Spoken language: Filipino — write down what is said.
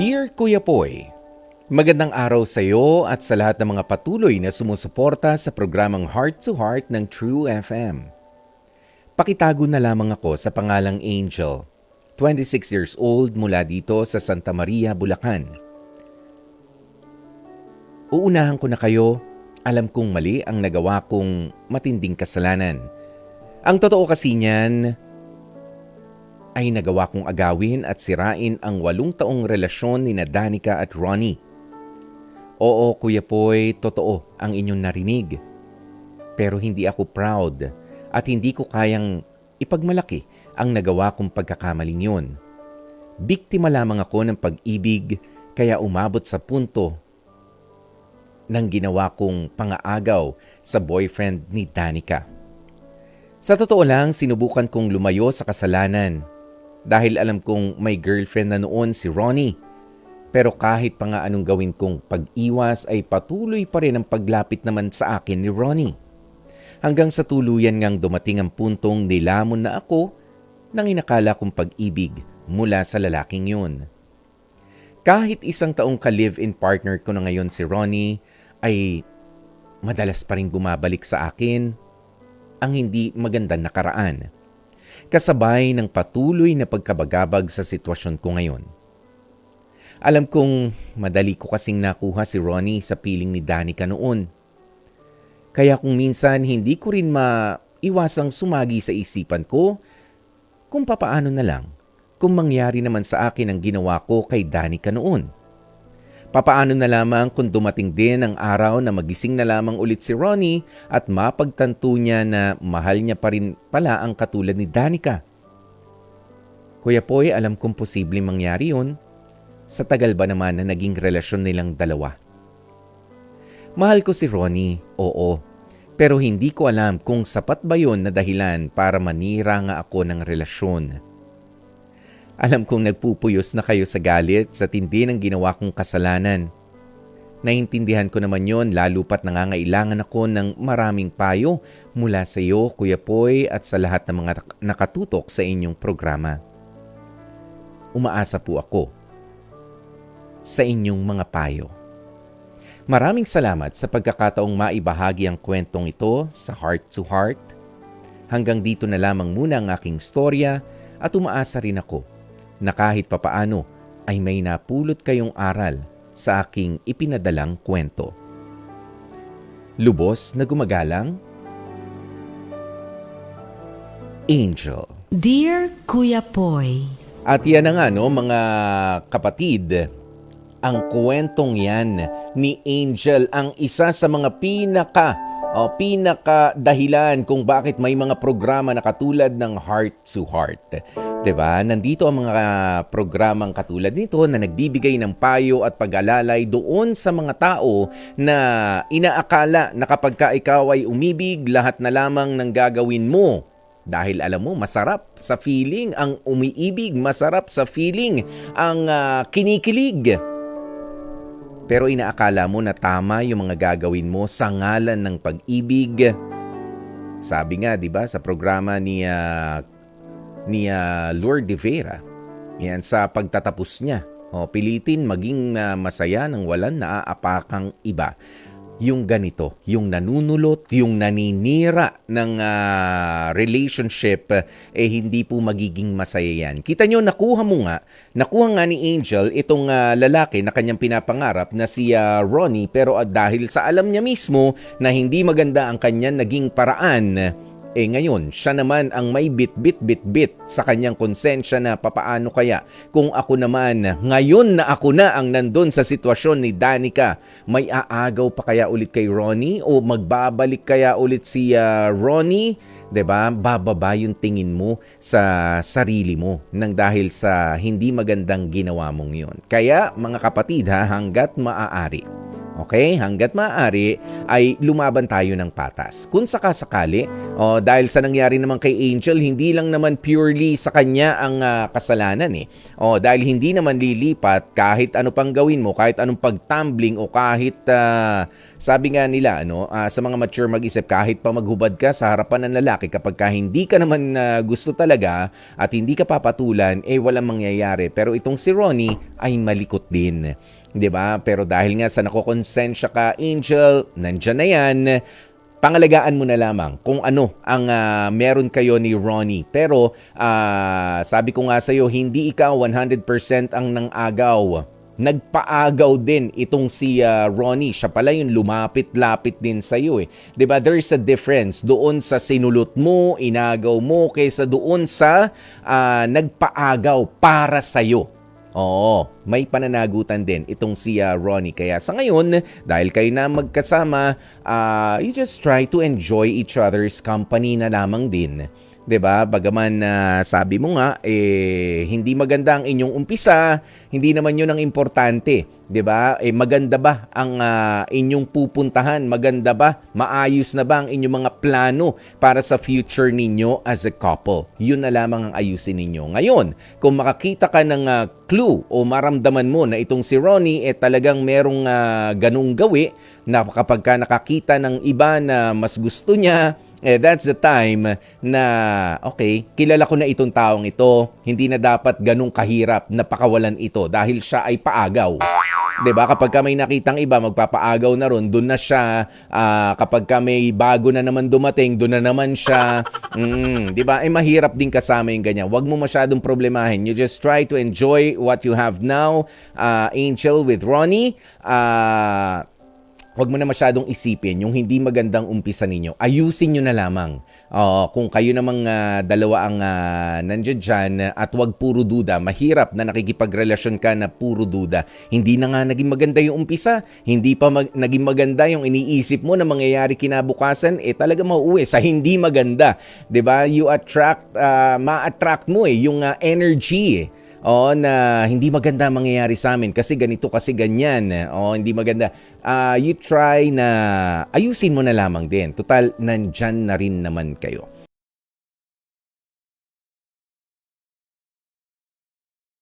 Dear Kuya Poy, magandang araw sa iyo at sa lahat ng mga patuloy na sumusuporta sa programang Heart to Heart ng True FM. Pakitago na lamang ako sa pangalang Angel, 26 years old mula dito sa Santa Maria, Bulacan. Uunahan ko na kayo, alam kong mali ang nagawa kong matinding kasalanan. Ang totoo kasi niyan, ay nagawa kong agawin at sirain ang walong taong relasyon ni Danica at Ronnie. Oo, Kuya Poy, totoo ang inyong narinig. Pero hindi ako proud at hindi ko kayang ipagmalaki ang nagawa kong pagkakamaling yun. Biktima lamang ako ng pag-ibig kaya umabot sa punto ng ginawa kong pangaagaw sa boyfriend ni Danica. Sa totoo lang, sinubukan kong lumayo sa kasalanan dahil alam kong may girlfriend na noon si Ronnie. Pero kahit pa nga anong gawin kong pag-iwas ay patuloy pa rin ang paglapit naman sa akin ni Ronnie. Hanggang sa tuluyan ngang dumating ang puntong nilamon na ako nang inakala kong pag-ibig mula sa lalaking yun. Kahit isang taong ka-live-in partner ko na ngayon si Ronnie, ay madalas pa rin bumabalik sa akin ang hindi magandang nakaraan kasabay ng patuloy na pagkabagabag sa sitwasyon ko ngayon. Alam kong madali ko kasing nakuha si Ronnie sa piling ni Danica noon. Kaya kung minsan hindi ko rin maiwasang sumagi sa isipan ko kung papaano na lang kung mangyari naman sa akin ang ginawa ko kay Danica noon. Papaano na lamang kung dumating din ang araw na magising na lamang ulit si Ronnie at mapagtanto niya na mahal niya pa rin pala ang katulad ni Danica. Kuya Poy, alam kong posibleng mangyari yun. Sa tagal ba naman na naging relasyon nilang dalawa? Mahal ko si Ronnie, oo. Pero hindi ko alam kung sapat ba yun na dahilan para manira nga ako ng relasyon. Alam kong nagpupuyos na kayo sa galit sa tindi ng ginawa kong kasalanan. Naintindihan ko naman yon lalo pat nangangailangan ako ng maraming payo mula sa iyo, Kuya Poy, at sa lahat ng mga nakatutok sa inyong programa. Umaasa po ako sa inyong mga payo. Maraming salamat sa pagkakataong maibahagi ang kwentong ito sa Heart to Heart. Hanggang dito na lamang muna ang aking storya at umaasa rin ako na kahit papaano ay may napulot kayong aral sa aking ipinadalang kwento. Lubos na gumagalang, Angel. Dear Kuya Poy, At yan na nga no, mga kapatid, ang kwentong yan ni Angel ang isa sa mga pinaka o pinaka dahilan kung bakit may mga programa na katulad ng Heart to Heart. 'Di ba? Nandito ang mga programang katulad nito na nagbibigay ng payo at pag-alalay doon sa mga tao na inaakala na kapag ka ikaw ay umibig, lahat na lamang ng gagawin mo dahil alam mo, masarap sa feeling ang umiibig, masarap sa feeling ang uh, kinikilig. Pero inaakala mo na tama yung mga gagawin mo sa ngalan ng pag-ibig. Sabi nga, 'di ba, sa programa ni uh, ni uh, Lord de Vera. Yan sa pagtatapos niya. O, pilitin maging uh, masaya nang walang naaapakang iba yung ganito, yung nanunulot, yung naninira ng uh, relationship, eh hindi po magiging masaya yan. Kita nyo, nakuha mo nga, nakuha nga ni Angel itong uh, lalaki na kanyang pinapangarap na si uh, Ronnie, pero uh, dahil sa alam niya mismo na hindi maganda ang kanyang naging paraan, eh ngayon, siya naman ang may bit-bit-bit-bit sa kanyang konsensya na papaano kaya kung ako naman, ngayon na ako na ang nandun sa sitwasyon ni Danica, may aagaw pa kaya ulit kay Ronnie o magbabalik kaya ulit si uh, Ronnie? 'di ba? Bababa yung tingin mo sa sarili mo nang dahil sa hindi magandang ginawa mong 'yon. Kaya mga kapatid ha, hangga't maaari Okay? Hanggat maaari ay lumaban tayo ng patas. Kung sakasakali, oh, dahil sa nangyari naman kay Angel, hindi lang naman purely sa kanya ang ah, kasalanan eh. Oh, dahil hindi naman lilipat kahit ano pang gawin mo, kahit anong pagtumbling o kahit ah, sabi nga nila ano, ah, sa mga mature mag-isip kahit pa maghubad ka sa harapan ng lalaki kapag ka hindi ka naman ah, gusto talaga at hindi ka papatulan, eh walang mangyayari. Pero itong si Ronnie ay malikot din. 'Di ba? Pero dahil nga sa nakokonsensya ka, Angel, nandyan na 'yan. Pangalagaan mo na lamang kung ano ang ah, meron kayo ni Ronnie. Pero ah, sabi ko nga sa iyo, hindi ikaw 100% ang nang-agaw. Nagpaagaw din itong si ah, Ronnie. Siya pala yung lumapit-lapit din sa iyo eh. ba? There is a difference doon sa sinulot mo, inagaw mo kaysa doon sa ah, nagpaagaw para sa iyo. Oo, may pananagutan din itong si ah, Ronnie. Kaya sa ngayon, dahil kayo na magkasama, ah, you just try to enjoy each other's company na lamang din. 'Di ba? Bagaman na sabi mo nga eh hindi maganda ang inyong umpisa, hindi naman 'yun ang importante, 'di ba? Eh maganda ba ang ah, inyong pupuntahan? Maganda ba? Maayos na ba ang inyong mga plano para sa future ninyo as a couple? 'Yun na lamang ang ayusin ninyo. Ngayon, kung makakita ka ng ah, clue o maramdaman mo na itong si Ronnie eh talagang merong ah, ganung gawi na kapag ka nakakita ng iba na mas gusto niya, eh that's the time na okay, kilala ko na itong taong ito, hindi na dapat ganung kahirap na pakawalan ito dahil siya ay paagaw. 'Di ba? Kapag ka may nakitang iba, magpapaagaw na ron, doon na siya. Ah, kapag ka may bago na naman dumating, doon na naman siya. Mm, 'di ba? Eh mahirap din kasama yung ganyan. Huwag mo masyadong problemahin. You just try to enjoy what you have now. Ah, Angel with Ronnie. Ah, Huwag mo na masyadong isipin yung hindi magandang umpisa ninyo. Ayusin nyo na lamang. Oo, kung kayo namang ah, dalawa ang uh, nandiyan dyan at wag puro duda, mahirap na nakikipagrelasyon ka na puro duda. Hindi na nga naging maganda yung umpisa. Hindi pa mag- naging maganda yung iniisip mo na mangyayari kinabukasan. Eh talaga mauuwi sa hindi maganda. ba You attract, ah, ma-attract mo eh yung ah, energy eh. Oo, na hindi maganda ang mangyayari sa amin kasi ganito kasi ganyan. Oo, hindi maganda. Ah, you try na ayusin mo na lamang din. Total, nandyan na rin naman kayo.